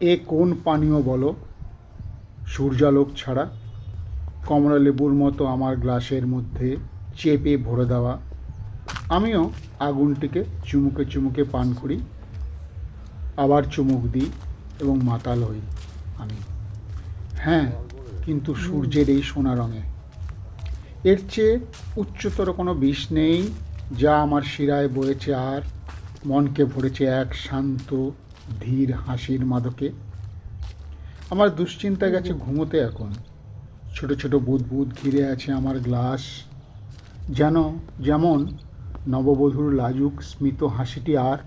এ কোন পানীয় বলো? সূর্যালোক ছাড়া। কমলা লেবুর মতো আমার গ্লাসের মধ্যে চেপে ভরে দেওয়া। আমিও আগুনটিকে চুমুকে চুমুকে পান করি। আবার চুমুক দিই এবং মাতাল হই আমি। হ্যাঁ কিন্তু সূর্যের এই সোনা রঙে। এর চেয়ে উচ্চতর কোনো বিষ নেই, যা আমার শিরায় বয়েছে আর মনকে ভরেছে এক শান্ত ধীর হাসির মাদকে। আমার দুশ্চিন্তা গেছে ঘুমোতে এখন। ছোট ছোট বুদবুদ ঘিরে আছে আমার গ্লাস। যেন, যেমন নববধূর লাজুক স্মিত হাসিটি আর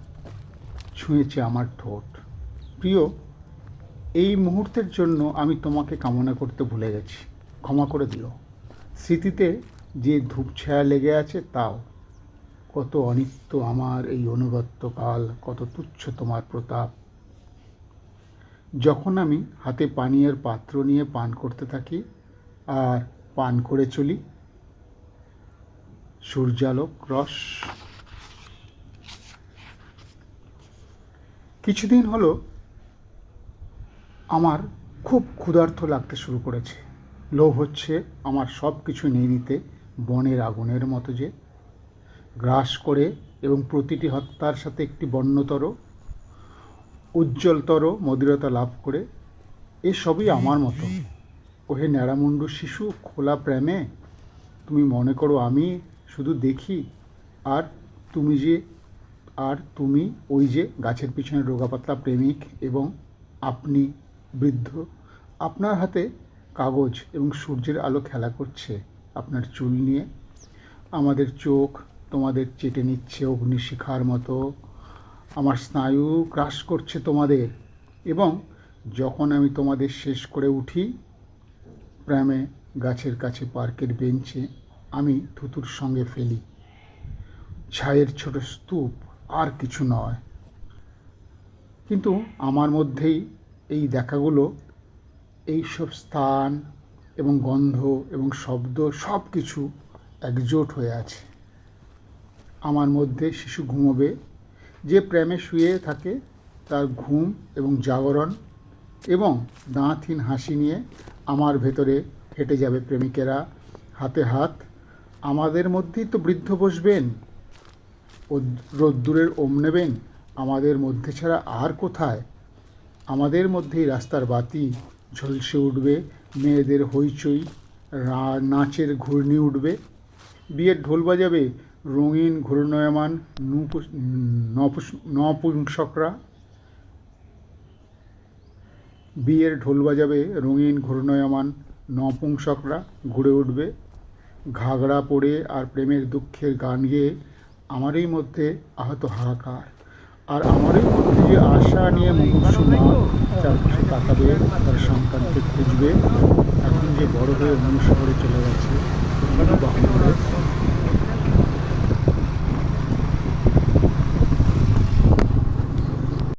ছুঁয়েছে আমার ঠোঁট। প্রিয়, এই মুহূর্তের জন্য আমি তোমাকে কামনা করতে ভুলে গেছি। ক্ষমা করে দিও। স্মৃতিতে যে ধূপ ছায়া লেগে আছে, তাও। কত অনিত্য আমার এই অনুগত্য কাল, কত তুচ্ছ তোমার প্রতাপ। যখন আমি হাতে পানীয়ের পাত্র নিয়ে পান করতে থাকি, আর পান করে চলি, সূর্যালোক রস। কিছুদিন হলো আমার খুব ক্ষুধার্ত লাগতে শুরু করেছে। লোভ হচ্ছে আমার সব কিছু নিয়ে নিতে বনের আগুনের মতো যে। গ্রাস করে এবং প্রতিটি হত্যার সাথে একটি বন্যতর উজ্জ্বলতর মধুরতা লাভ করে এসবই আমার মতো। ওহে ন্যাড়ামুন্ডু শিশু, খোলা প্রেমে, তুমি মনে করো আমি শুধু দেখি, আর তুমি যে, আর তুমি ওই যে গাছের পিছনে রোগাপাতলা প্রেমিক এবং আপনি বৃদ্ধ, আপনার হাতে কাগজ এবং সূর্যের আলো খেলা করছে, আপনার চুল নিয়ে, আমাদের চোখ তোমাদের চেটে নিচ্ছে অগ্নিশিখার মতো। আমার স্নায়ু গ্রাস করছে তোমাদের এবং যখন আমি তোমাদের শেষ করে উঠি প্রেমে গাছের কাছে পার্কের বেঞ্চে আমি থুতুর সঙ্গে ফেলি। ছায়ের ছোট স্তূপ আর কিছু নয়। কিন্তু আমার মধ্যেই এই দেখাগুলো এই সব স্থান এবং গন্ধ এবং শব্দ সব কিছু একজোট হয়ে আছে। আমার মধ্যে শিশু ঘুমোবে। যে প্রেমে শুয়ে থাকে তার ঘুম এবং জাগরণ এবং দাঁতহীন হাসি নিয়ে আমার ভেতরে হেঁটে যাবে প্রেমিকেরা। হাতে হাত, আমাদের মধ্যেই তো বৃদ্ধ বসবেন। ও রোদ্দুরের ওম নেবেন, আমাদের মধ্যে ছাড়া আর কোথায়? আমাদের মধ্যেই রাস্তার বাতি ঝলসে উঠবে, মেয়েদের হইচই নাচের ঘূর্ণি উঠবে। বিয়ের ঢোল বাজাবে রঙিন ঘূর্ণয়মান নুপুস- নপুস- নপুংসকরা বিয়ের ঢোল বাজাবে, রঙিন ঘূর্ণয়মান নপুংসকরা ঘুরে উঠবে। ঘাগড়া পড়ে আর প্রেমের দুঃখের গান গেয়ে আমারই মধ্যে আহত হাহাকার। আর আমারই মধ্যে যে আশা নিয়ে মুমূর্ষু মা চারপাশে তাকাবে, তার সন্তানকে খুঁজবে। এখন যে বড় হয়ে অন্য শহরে চলে গেছে